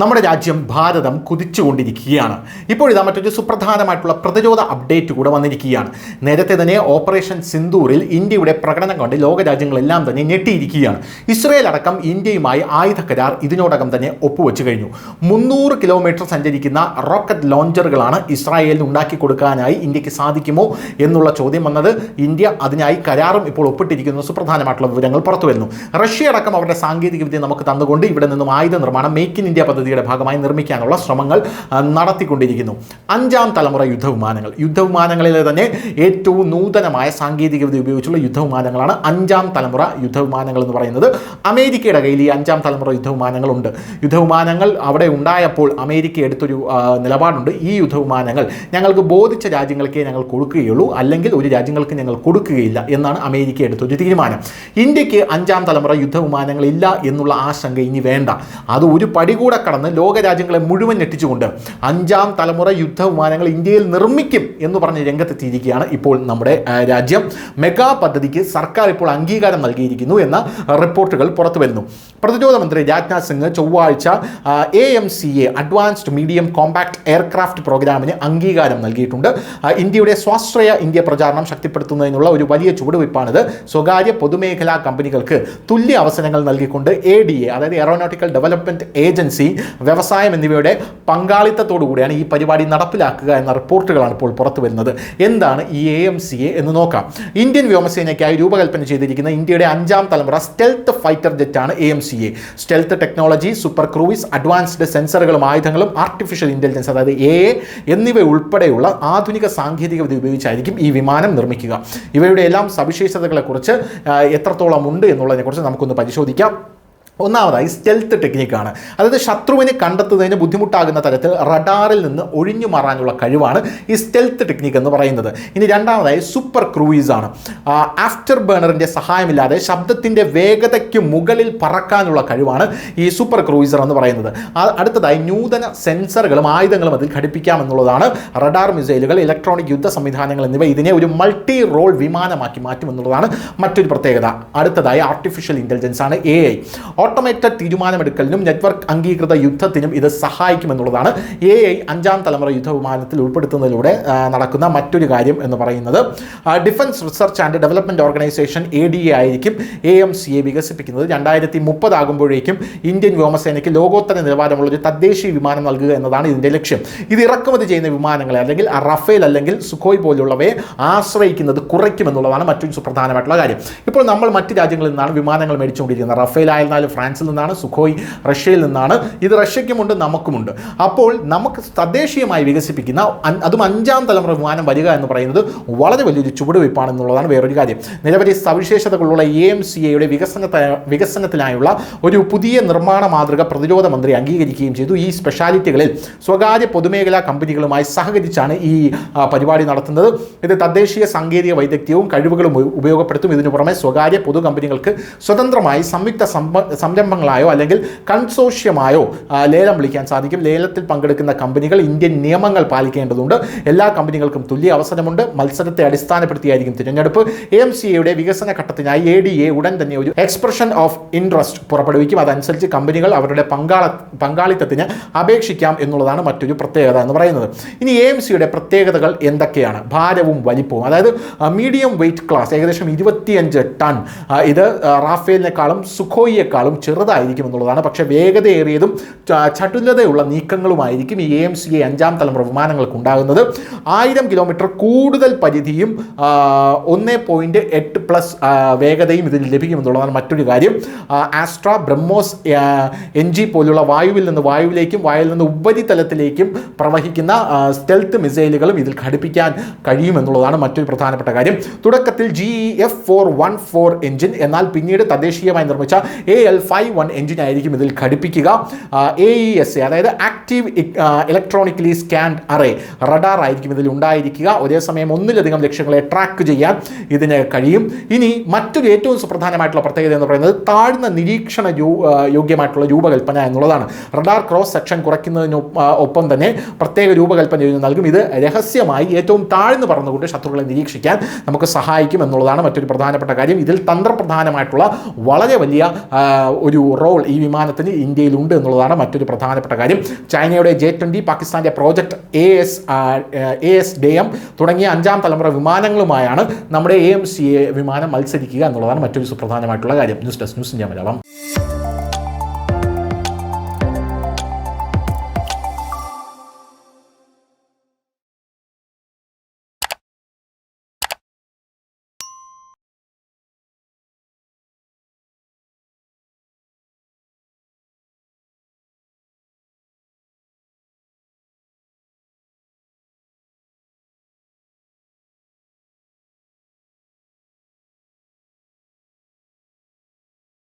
നമ്മുടെ രാജ്യം ഭാരതം കുതിച്ചുകൊണ്ടിരിക്കുകയാണ്. ഇപ്പോൾ ഇതാ മറ്റൊരു സുപ്രധാനമായിട്ടുള്ള പ്രതിരോധ അപ്ഡേറ്റ് കൂടെ വന്നിരിക്കുകയാണ്. നേരത്തെ തന്നെ ഓപ്പറേഷൻ സിന്ദൂറിൽ ഇന്ത്യയുടെ പ്രകടനം കണ്ട് ലോകരാജ്യങ്ങളെല്ലാം തന്നെ ഞെട്ടിയിരിക്കുകയാണ്. ഇസ്രയേൽ അടക്കം ഇന്ത്യയുമായി ആയുധ കരാർ ഇതിനോടകം തന്നെ ഒപ്പുവെച്ചു കഴിഞ്ഞു. മുന്നൂറ് കിലോമീറ്റർ സഞ്ചരിക്കുന്ന റോക്കറ്റ് ലോഞ്ചറുകളാണ് ഇസ്രായേലിന് ഉണ്ടാക്കി കൊടുക്കാനായി ഇന്ത്യയ്ക്ക് സാധിക്കുമോ എന്നുള്ള ചോദ്യം വന്നത് ഇന്ത്യ അതിനായി കരാറും ഇപ്പോൾ ഒപ്പിട്ടിരിക്കുന്ന. സുപ്രധാനമായിട്ടുള്ള വിവരങ്ങൾ പുറത്തു വരുന്നു റഷ്യ അടക്കം അവരുടെ സാങ്കേതിക വിദ്യ നമുക്ക് തന്നുകൊണ്ട് ഇവിടെ നിന്നും ആയുധ നിർമ്മാണം മേക്ക് ഇൻ ഇന്ത്യ പദ്ധതിയുടെ ഭാഗമായി നിർമ്മിക്കാനുള്ള ശ്രമങ്ങൾ നടത്തിക്കൊണ്ടിരിക്കുന്നു. അഞ്ചാം തലമുറ യുദ്ധവിമാനങ്ങൾ. യുദ്ധവിമാനങ്ങളിലെ തന്നെ ഏറ്റവും നൂതനമായ സാങ്കേതികവിദ്യ ഉപയോഗിച്ചുള്ള യുദ്ധവിമാനങ്ങളാണ് അഞ്ചാം തലമുറ യുദ്ധവിമാനങ്ങൾ എന്ന് പറയുന്നത്. അമേരിക്കയുടെ കയ്യിൽ ഈ അഞ്ചാം തലമുറ യുദ്ധവിമാനങ്ങളുണ്ട്. യുദ്ധവിമാനങ്ങൾ അവിടെ ഉണ്ടായപ്പോൾ അമേരിക്ക എടുത്തൊരു നിലപാടുണ്ട്. ഈ യുദ്ധവിമാനങ്ങൾ ഞങ്ങൾക്ക് ബോധിച്ച രാജ്യങ്ങൾക്കേ ഞങ്ങൾ കൊടുക്കുകയുള്ളൂ അല്ലെങ്കിൽ ഒരു രാജ്യങ്ങൾക്ക് ഞങ്ങൾ കൊടുക്കുകയില്ല എന്നാണ് അമേരിക്ക എടുത്തൊരു തീരുമാനം. ഇന്ത്യയ്ക്ക് അഞ്ചാം തലമുറ യുദ്ധവിമാനങ്ങൾ ഇല്ല എന്നുള്ള ആശങ്ക ഇനി വേണ്ട. അത് ഒരു പടി കൂടെ കടന്ന് ലോകരാജ്യങ്ങളെ മുഴുവൻ ഞെട്ടിച്ചുകൊണ്ട് അഞ്ചാം തലമുറ യുദ്ധ വിമാനങ്ങൾ ഇന്ത്യയിൽ നിർമ്മിക്കും എന്ന് പറഞ്ഞ് രംഗത്തെത്തിയിരിക്കുകയാണ് ഇപ്പോൾ നമ്മുടെ രാജ്യം. മെഗാ പദ്ധതിക്ക് സർക്കാർ ഇപ്പോൾ അംഗീകാരം നൽകിയിരിക്കുന്നു എന്ന റിപ്പോർട്ടുകൾ പുറത്തു വരുന്നു. പ്രതിരോധ മന്ത്രി രാജ്നാഥ് സിംഗ് ചൊവ്വാഴ്ച A M C A advanced medium compact aircraft പ്രോഗ്രാമിന് അംഗീകാരം നൽകിയിട്ടുണ്ട്. ഇന്ത്യയുടെ സ്വാശ്രയ ഇന്ത്യ പ്രചാരണം ശക്തിപ്പെടുത്തുന്നതിനുള്ള ഒരു വലിയ ചുവടുവയ്പ്പാണിത് സ്വകാര്യ പൊതുമേഖലാ കമ്പനികൾക്ക് തുല്യ അവസരങ്ങൾ നൽകിക്കൊണ്ട് എ ഡി എ അതായത് എയറോനോട്ടിക്കൽ ഡെവലപ്മെന്റ് ഏജൻസി വ്യവസായം എന്നിവയുടെ പങ്കാളിത്തത്തോടുകൂടിയാണ് ഈ പരിപാടി നടപ്പിലാക്കുക എന്ന റിപ്പോർട്ടുകളാണ് ഇപ്പോൾ പുറത്തു വരുന്നത്. എന്താണ് ഈ എ എം സി എ എന്ന് നോക്കാം. ഇന്ത്യൻ വ്യോമസേനയ്ക്കായി രൂപകൽപ്പന ചെയ്തിരിക്കുന്ന ഇന്ത്യയുടെ അഞ്ചാം തലമുറ stealth fighter ജെറ്റാണ് A M C A stealth technology super cruise advanced സെൻസറുകളും ആയുധങ്ങളും ആർട്ടിഫിഷ്യൽ ഇന്റലിജൻസ് അതായത് എ എന്നിവ ഉൾപ്പെടെയുള്ള ആധുനിക സാങ്കേതിക വിദ്യ ഉപയോഗിച്ചായിരിക്കും ഈ വിമാനം നിർമ്മിക്കുക. ഇവയുടെ എല്ലാം സവിശേഷതകളെക്കുറിച്ച് എത്രത്തോളം ഉണ്ട് എന്നുള്ളതിനെക്കുറിച്ച് നമുക്കൊന്ന് പരിശോധിക്കാം. ഒന്നാമതായി സ്റ്റെൽത്ത് ടെക്നിക്കാണ് അതായത് ശത്രുവിനെ കണ്ടെത്തുന്നതിന് ബുദ്ധിമുട്ടാകുന്ന തരത്തിൽ റഡാറിൽ നിന്ന് ഒഴിഞ്ഞു മാറാനുള്ള കഴിവാണ് ഈ സ്റ്റെൽത്ത് ടെക്നിക്ക് എന്ന് പറയുന്നത്. ഇനി രണ്ടാമതായി സൂപ്പർ ക്രൂയിസ് ആണ്. ആഫ്റ്റർ ബേണറിന്റെ സഹായമില്ലാതെ ശബ്ദത്തിന്റെ വേഗതയ്ക്ക് മുകളിൽ പറക്കാനുള്ള കഴിവാണ് ഈ സൂപ്പർ ക്രൂയിസർ എന്ന് പറയുന്നത്. അടുത്തതായി നൂതന സെൻസറുകളും ആയുധങ്ങളും അതിൽ ഘടിപ്പിക്കാമെന്നുള്ളതാണ് റഡാർ മിസൈലുകൾ ഇലക്ട്രോണിക് യുദ്ധ സംവിധാനങ്ങൾ എന്നിവ ഇതിനെ ഒരു മൾട്ടി റോൾ വിമാനമാക്കി മാറ്റുമെന്നുള്ളതാണ് മറ്റൊരു പ്രത്യേകത. അടുത്തതായി ആർട്ടിഫിഷ്യൽ ഇന്റലിജൻസ് ആണ് എ ഐ ഓട്ടോമേറ്റഡ് തീരുമാനമെടുക്കലിനും നെറ്റ്വർക്ക് അംഗീകൃത യുദ്ധത്തിനും ഇത് സഹായിക്കുമെന്നുള്ളതാണ് എ ഐ അഞ്ചാം തലമുറ യുദ്ധവിമാനത്തിൽ ഉൾപ്പെടുത്തുന്നതിലൂടെ നടക്കുന്ന മറ്റൊരു കാര്യം എന്ന് പറയുന്നത്. Defence research and development organisation A D A ആയിരിക്കും എ എം സി എ വികസിപ്പിക്കുന്നത്. രണ്ടായിരത്തി മുപ്പതാകുമ്പോഴേക്കും ഇന്ത്യൻ വ്യോമസേനയ്ക്ക് ലോകോത്തര നിലവാരമുള്ള ഒരു തദ്ദേശീയ വിമാനം നൽകുക എന്നതാണ് ഇതിന്റെ ലക്ഷ്യം. ഇത് ഇറക്കുമതി ചെയ്യുന്ന വിമാനങ്ങളെ അല്ലെങ്കിൽ റഫേൽ അല്ലെങ്കിൽ സുഖോയ് പോലുള്ളവയെ ആശ്രയിക്കുന്നത് കുറയ്ക്കുമെന്നുള്ളതാണ് മറ്റൊരു സുപ്രധാനമായിട്ടുള്ള കാര്യം. ഇപ്പോൾ നമ്മൾ മറ്റ് രാജ്യങ്ങളിൽ നിന്നാണ് വിമാനങ്ങൾ മേടിച്ചുകൊണ്ടിരിക്കുന്നത്. റഫേൽ ആയിരുന്നാലും ഫ്രാൻസിൽ നിന്നാണ് സുഖോയ് റഷ്യയിൽ നിന്നാണ്. ഇത് റഷ്യയ്ക്കുമുണ്ട് നമുക്കുമുണ്ട്. അപ്പോൾ നമുക്ക് തദ്ദേശീയമായി വികസിപ്പിക്കുന്ന അതും അഞ്ചാം തലമുറ വിമാനം വരിക എന്ന് പറയുന്നത് വളരെ വലിയൊരു ചുവടുവയ്പ്പാണ് എന്നുള്ളതാണ് വേറൊരു കാര്യം. നിരവധി സവിശേഷതകളുള്ള എ എം സി എയുടെ വികസനത്തെ വികസനത്തിനായുള്ള ഒരു പുതിയ നിർമ്മാണ മാതൃക പ്രതിരോധ മന്ത്രി അംഗീകരിക്കുകയും ചെയ്തു. ഈ സ്പെഷ്യാലിറ്റികളിൽ സ്വകാര്യ പൊതുമേഖലാ കമ്പനികളുമായി സഹകരിച്ചാണ് ഈ പരിപാടി നടത്തുന്നത്. ഇത് തദ്ദേശീയ സാങ്കേതിക വൈദഗ്ധ്യവും കഴിവുകളും ഉപ- ഉപയോഗപ്പെടുത്തും. ഇതിനു പുറമെ സ്വകാര്യ പൊതു കമ്പനികൾക്ക് സ്വതന്ത്രമായി സംയുക്ത സംരംഭങ്ങളായോ അല്ലെങ്കിൽ കൺസോഷ്യമായോ ലേലം വിളിക്കാൻ സാധിക്കും. ലേലത്തിൽ പങ്കെടുക്കുന്ന കമ്പനികൾ ഇന്ത്യൻ നിയമങ്ങൾ പാലിക്കേണ്ടതുണ്ട്. എല്ലാ കമ്പനികൾക്കും തുല്യ അവസരമുണ്ട്. മത്സരത്തെ അടിസ്ഥാനപ്പെടുത്തിയായിരിക്കും തിരഞ്ഞെടുപ്പ്. എ സി എയുടെ വികസന ഘട്ടത്തിനായി എ ഡി എ ഉടൻ തന്നെ ഒരു എക്സ്പ്രഷൻ ഓഫ് ഇൻട്രസ്റ്റ് പുറപ്പെടുവിക്കും. അതനുസരിച്ച് കമ്പനികൾ അവരുടെ പങ്കാള പങ്കാളിത്തത്തിന് അപേക്ഷിക്കാം എന്നുള്ളതാണ് മറ്റൊരു പ്രത്യേകത എന്ന് പറയുന്നത്. ഇനി എ എം സിയുടെ പ്രത്യേകതകൾ എന്തൊക്കെയാണ്? ഭാരവും വലിപ്പവും. അതായത് മീഡിയം വെയിറ്റ് ക്ലാസ് ഏകദേശം ഇരുപത്തിയഞ്ച് ടൺ ഇത് റാഫേലിനേക്കാളും സുഖോയിയേക്കാളും ചെറുതായിരിക്കും എന്നുള്ളതാണ്. പക്ഷേ വേഗതയേറിയതും ചടുലതയുള്ള നീക്കങ്ങളുമായിരിക്കും ഈ എ എം സി എ അഞ്ചാം തലമുറ വിമാനങ്ങൾക്ക് ഉണ്ടാകുന്നത്. ആയിരം കിലോമീറ്റർ കൂടുതൽ പരിധിയും ഒന്ന് പോയിന്റ് എട്ട് പ്ലസ് വേഗതയും ഇതിൽ ലഭിക്കുമെന്നുള്ളതാണ് മറ്റൊരു കാര്യം. ആസ്ട്ര ബ്രഹ്മോസ് എൻ ജി പോലുള്ള വായുവിൽ നിന്ന് വായുവിലേക്കും വായുവിൽ നിന്ന് ഉപരിതലത്തിലേക്കും പ്രവഹിക്കുന്ന സ്റ്റെൽത്ത് മിസൈലുകളും ഇതിൽ ഘടിപ്പിക്കാൻ കഴിയുമെന്നുള്ളതാണ് മറ്റൊരു പ്രധാനപ്പെട്ട കാര്യം. തുടക്കത്തിൽ G F four one four engine എന്നാൽ പിന്നീട് തദ്ദേശീയമായി നിർമ്മിച്ച A L five one engine ആയിരിക്കും ഇതിൽ ഘടിപ്പിക്കുക. എ ഇ എസ് എ അതായത് active electronically scanned array radar ആയിരിക്കും ഇതിൽ ഉണ്ടായിരിക്കുക. ഒരേ സമയം ഒന്നിലധികം ലക്ഷ്യങ്ങളെ ട്രാക്ക് ചെയ്യാൻ ഇതിന് കഴിയും. ഇനി മറ്റൊരു ഏറ്റവും സുപ്രധാനമായിട്ടുള്ള പ്രത്യേകത എന്ന് പറയുന്നത് താഴ്ന്ന നിരീക്ഷണ യോഗ്യമായിട്ടുള്ള രൂപകൽപ്പന എന്നുള്ളതാണ്. റഡാർ ക്രോസ് സെക്ഷൻ കുറയ്ക്കുന്നതിന് ഒപ്പം തന്നെ പ്രത്യേക രൂപകൽപ്പന നൽകും. ഇത് രഹസ്യമായി ഏറ്റവും താഴ്ന്ന് പറന്നുകൊണ്ട് ശത്രുക്കളെ നിരീക്ഷിക്കാൻ നമുക്ക് സഹായിക്കും എന്നുള്ളതാണ് മറ്റൊരു പ്രധാനപ്പെട്ട കാര്യം. ഇതിൽ തന്ത്രപ്രധാനമായിട്ടുള്ള വളരെ വലിയ ഒരു റോൾ ഈ വിമാനത്തിന് ഇന്ത്യയിലുണ്ട് എന്നുള്ളതാണ് മറ്റൊരു പ്രധാനപ്പെട്ട കാര്യം. ചൈനയുടെ ജെ ട്വന്റി പാകിസ്ഥാന്റെ project A S A S D M തുടങ്ങിയ അഞ്ചാം തലമുറ വിമാനങ്ങളുമായാണ് നമ്മുടെ എ എം സി എ വിമാനം മത്സരിക്കുക എന്നുള്ളതാണ് മറ്റൊരു സുപ്രധാനമായിട്ടുള്ള കാര്യം. News desk news India Malayalam.